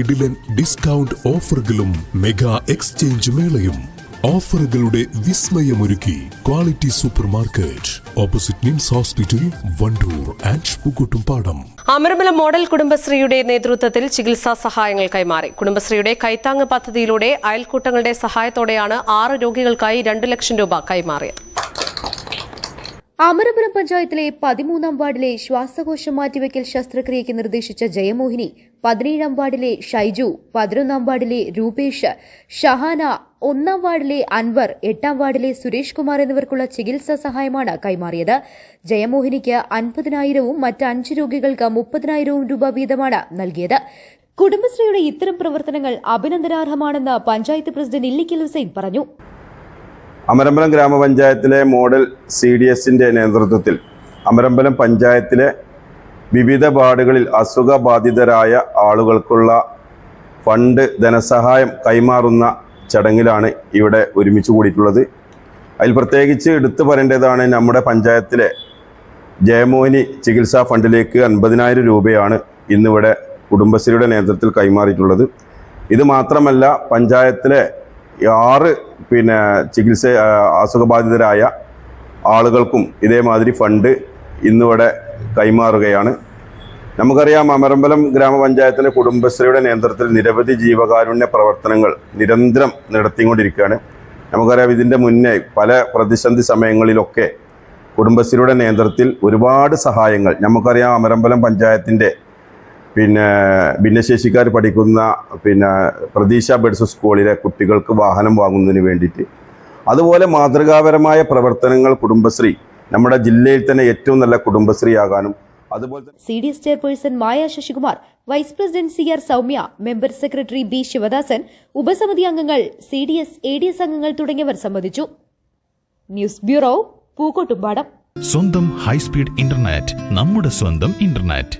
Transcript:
കിടിലൻ ഡിസ്കൗണ്ട് ഓഫറുകളും mega exchange മേളയും. ഓഫറുകളുടെ വിസ്മയമൊരുക്കി quality super market opposite NIMS hospital Wandoor and Pookkottumpadam Amaramala model കുടുംബശ്രീയുടെ നേതൃത്വത്തിൽ ചികിത്സാ സഹായങ്ങൾ കൈമാറി. കുടുംബശ്രീയുടെ കൈത്താങ് പദ്ധതിയിലൂടെ അയൽക്കൂട്ടങ്ങളുടെ സഹായത്തോടെയാണ് ആറ് രോഗികൾക്കായി രണ്ടു ലക്ഷം രൂപ കൈമാറിയത്. അമരപുരം പഞ്ചായത്തിലെ പതിമൂന്നാം വാർഡിലെ ശ്വാസകോശം മാറ്റിവെക്കൽ ശസ്ത്രക്രിയയ്ക്ക് നിർദ്ദേശിച്ച ജയമോഹിനി പതിനേഴാം വാർഡിലെ ഷൈജു പതിനൊന്നാം വാർഡിലെ രൂപേഷ് ഷഹാന ഒന്നാം വാർഡിലെ അൻവർ എട്ടാം വാർഡിലെ സുരേഷ് കുമാർ എന്നിവർക്കുള്ള ചികിത്സാ സഹായമാണ് കൈമാറിയത്. ജയമോഹിനിക്ക് അൻപതിനായിരവും മറ്റ് അഞ്ച് രോഗികൾക്ക് മുപ്പതിനായിരവും രൂപ വീതമാണ് നൽകിയത്. കുടുംബശ്രീയുടെ ഇത്തരം പ്രവർത്തനങ്ങൾ അഭിനന്ദനാർഹമാണെന്ന് പഞ്ചായത്ത് പ്രസിഡന്റ് ഇല്ലിക്കൽ ഹുസൈൻ പറഞ്ഞു. അമരമ്പലം ഗ്രാമപഞ്ചായത്തിലെ മോഡൽ സി ഡി എസിന്റെ നേതൃത്വത്തിൽ അമരമ്പലം പഞ്ചായത്തിലെ വിവിധ വാർഡുകളിൽ അസുഖബാധിതരായ ആളുകൾക്കുള്ള ഫണ്ട് ധനസഹായം കൈമാറുന്ന ചടങ്ങിലാണ് ഇവിടെ ഒരുമിച്ച് കൂടിയിട്ടുള്ളത്. അതിൽ പ്രത്യേകിച്ച് എടുത്തു പറയേണ്ടതാണ് നമ്മുടെ പഞ്ചായത്തിലെ ജയമോഹിനി ചികിത്സാ ഫണ്ടിലേക്ക് അൻപതിനായിരം രൂപയാണ് ഇന്നിവിടെ കുടുംബശ്രീയുടെ നേതൃത്വത്തിൽ കൈമാറിയിട്ടുള്ളത്. ഇത് മാത്രമല്ല പഞ്ചായത്തിലെ ആറ് പിന്നെ ചികിത്സ അസുഖബാധിതരായ ആളുകൾക്കും ഇതേമാതിരി ഫണ്ട് ഇന്നിവിടെ കൈമാറുകയാണ്. നമുക്കറിയാം അമരമ്പലം ഗ്രാമപഞ്ചായത്തിലെ കുടുംബശ്രീയുടെ നേതൃത്വത്തിൽ നിരവധി ജീവകാരുണ്യ പ്രവർത്തനങ്ങൾ നിരന്തരം നടത്തിക്കൊണ്ടിരിക്കുകയാണ്. നമുക്കറിയാം ഇതിന്റെ മുന്നേ പല പ്രതിസന്ധി സമയങ്ങളിലൊക്കെ കുടുംബശ്രീയുടെ നേതൃത്വത്തിൽ ഒരുപാട് സഹായങ്ങൾ നമുക്കറിയാം അമരമ്പലം പഞ്ചായത്തിന്റെ പിന്നെ ഭിന്നശേഷിക്കാർ പഠിക്കുന്ന പിന്നെ പ്രതീക്ഷ ബെഡ്സ് സ്കൂളിലെ കുട്ടികൾക്ക് വാഹനം വാങ്ങുന്നതിന് വേണ്ടിയിട്ട്. അതുപോലെ മാതൃകാപരമായ പ്രവർത്തനങ്ങൾ കുടുംബശ്രീ നമ്മുടെ ജില്ലയിൽ തന്നെ ഏറ്റവും നല്ല കുടുംബശ്രീ ആകാനും അതുപോലെ തന്നെ C D S chairperson Maya Sasikumar vice president C R Soumya member secretary B Sivadasan ഉപസമിതി അംഗങ്ങൾ C D S A D S അംഗങ്ങൾ തുടങ്ങിയവർ സംബന്ധിച്ചു. News bureau Pookkottumpadam. സ്വന്തം ഹൈസ്പീഡ് ഇന്റർനെറ്റ് നമ്മുടെ സ്വന്തം ഇന്റർനെറ്റ്.